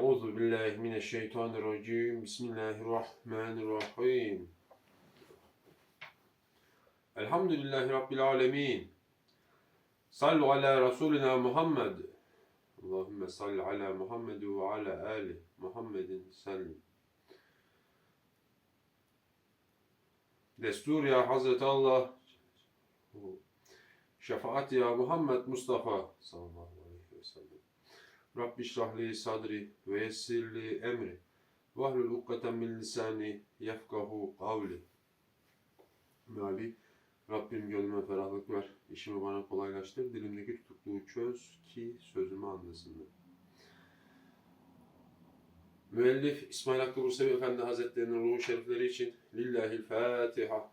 Euzu billahi mineşşeytanirracim. Bismillahirrahmanirrahim. Elhamdülillahi Rabbil alemin. Sallu ala Resulina Muhammed. Allahümme salli ala Muhammed ve ala ali Muhammedin sallim. Destur ya Hazreti Allah. Şefaat ya Muhammed Mustafa sallallahu aleyhi ve sellem. Rabbi şrahli sadri ve yessirli emri. Vahlul ukkaten min lisani yefkahu kavli. Meali Rabbim gönlüme ferahlık ver. işimi bana kolaylaştır. Dilimdeki tutukluğu çöz ki sözümü anlasınlar. Müellif İsmail Hakkı Bursevi Efendi Hazretleri'nin ruhu şerifleri için Lillahil Fatiha.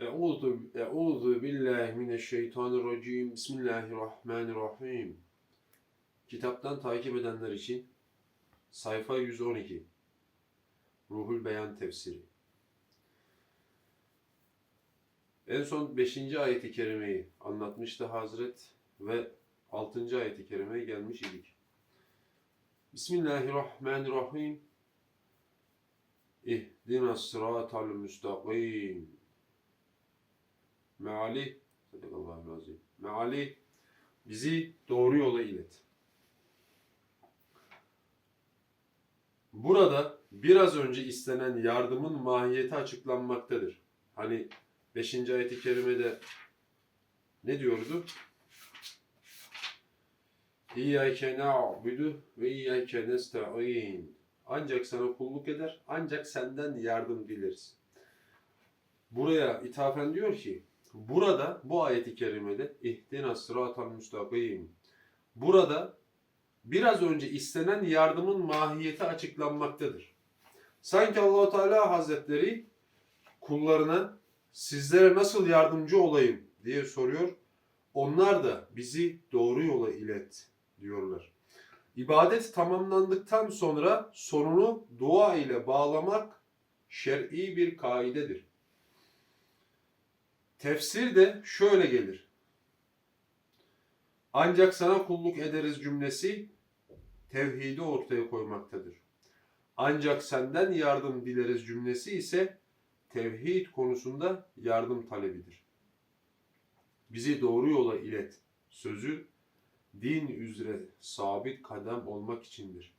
Euzu Euzu billahi mineşşeytanirracim. Bismillahirrahmanirrahim. Kitaptan takip edenler için sayfa 112. Ruhul Beyan tefsiri. En son 5. ayeti kerimeyi anlatmıştı Hazret ve 6. ayeti kerimeye gelmiş idik. Bismillahirrahmanirrahim. İhdina sıratal müstakim. Meali, sadakallahu azim. Meali, bizi doğru yola ilet. Burada biraz önce istenen yardımın mahiyeti açıklanmaktadır. Hani 5. ayet-i kerimede ne diyordu? İyyâke na'budu ve iyyâke nesta'in. Ancak sana kulluk eder, ancak senden yardım dileriz. Buraya ithafen diyor ki, Burada bu ayeti kerimede ihdina sıratal müstakim. Burada biraz önce istenen yardımın mahiyeti açıklanmaktadır. Sanki Allahu Teala Hazretleri kullarına sizlere nasıl yardımcı olayım diye soruyor. Onlar da bizi doğru yola ilet diyorlar. İbadet tamamlandıktan sonra sonunu dua ile bağlamak şer'i bir kaidedir. Tefsir de şöyle gelir. Ancak sana kulluk ederiz cümlesi tevhidi ortaya koymaktadır. Ancak senden yardım dileriz cümlesi ise tevhid konusunda yardım talebidir. Bizi doğru yola ilet sözü din üzere sabit kadem olmak içindir.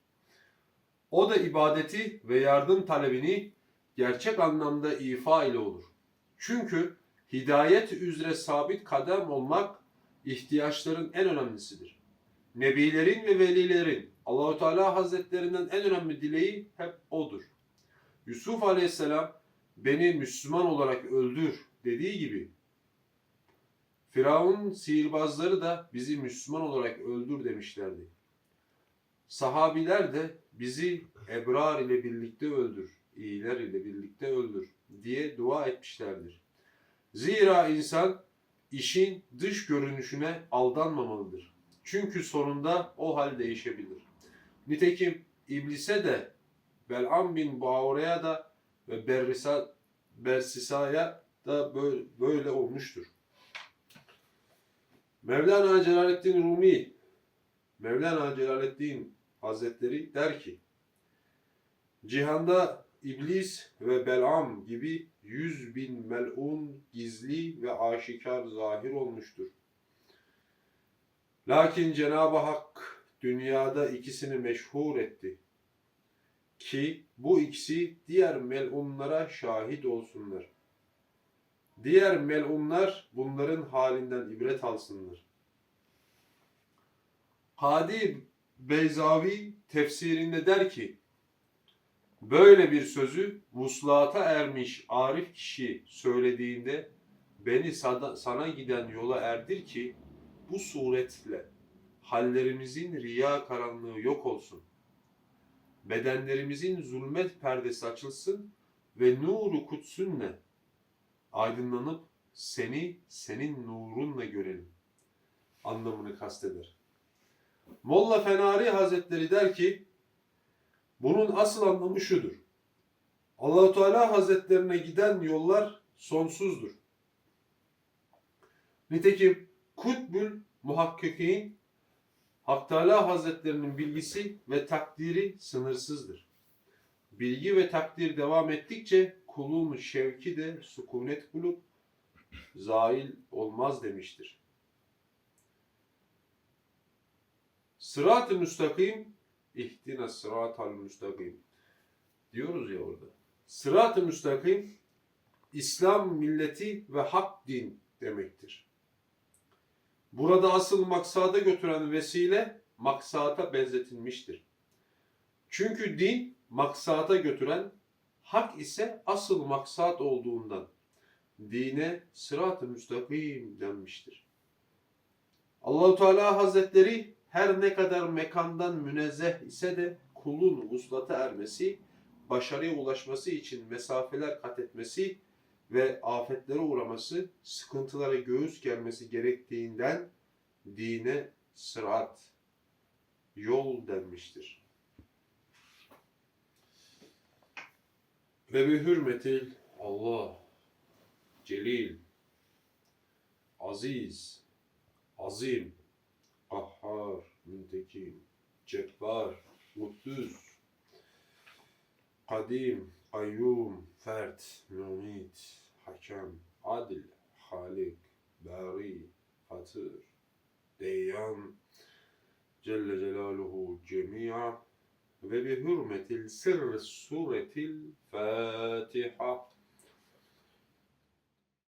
O da ibadeti ve yardım talebini gerçek anlamda ifa ile olur. Çünkü hidayet üzere sabit kadem olmak ihtiyaçların en önemlisidir. Nebilerin ve velilerin Allahu Teala Hazretlerinden en önemli dileği hep odur. Yusuf Aleyhisselam beni Müslüman olarak öldür dediği gibi Firavun sihirbazları da bizi Müslüman olarak öldür demişlerdi. Sahabiler de bizi ebrar ile birlikte öldür, iyiler ile birlikte öldür diye dua etmişlerdir. Zira insan işin dış görünüşüne aldanmamalıdır. Çünkü sonunda o hal değişebilir. Nitekim iblise de Bel'am bin Bağura'ya da ve Berrisa, Bersisa'ya da böyle, böyle olmuştur. Mevlana Celaleddin Rumi Mevlana Celaleddin Hazretleri der ki Cihanda İblis ve Bel'am gibi yüz bin melun gizli ve aşikar zahir olmuştur. Lakin Cenab-ı Hak dünyada ikisini meşhur etti. Ki bu ikisi diğer melunlara şahit olsunlar. Diğer melunlar bunların halinden ibret alsınlar. Hadi Beyzavi tefsirinde der ki, Böyle bir sözü vuslata ermiş arif kişi söylediğinde beni sana giden yola erdir ki bu suretle hallerimizin riya karanlığı yok olsun. bedenlerimizin zulmet perdesi açılsın ve nuru kutsunne aydınlanıp seni senin nurunla görelim anlamını kasteder. Molla Fenari Hazretleri der ki bunun asıl anlamı şudur. Allahu Teala Hazretlerine giden yollar sonsuzdur. Nitekim Kutbül Muhakkikin Hak Teala Hazretlerinin bilgisi ve takdiri sınırsızdır. Bilgi ve takdir devam ettikçe kulun şevki de sükunet bulup zail olmaz demiştir. Sırat-ı müstakim ihdina sıratal müstakim diyoruz ya orada. Sırat-ı müstakim İslam milleti ve hak din demektir. Burada asıl maksada götüren vesile maksata benzetilmiştir. Çünkü din maksata götüren, hak ise asıl maksat olduğundan dine sırat-ı müstakim denmiştir. Allahu Teala Hazretleri her ne kadar mekandan münezzeh ise de kulun vuslata ermesi, başarıya ulaşması için mesafeler kat etmesi ve afetlere uğraması, sıkıntılara göğüs germesi gerektiğinden dine sırat, yol denmiştir. Ve bir hürmetil Allah, celil, aziz, azim, Ahhar, Müntekim, Cebbar, Mutluz, Kadim, Kayyum, Fert, Mümit, Hakem, Adil, Halik, Bari, Fatır, Deyyan, Celle Celaluhu Cemi'a ve bi hürmetil sırrı suretil Fatiha.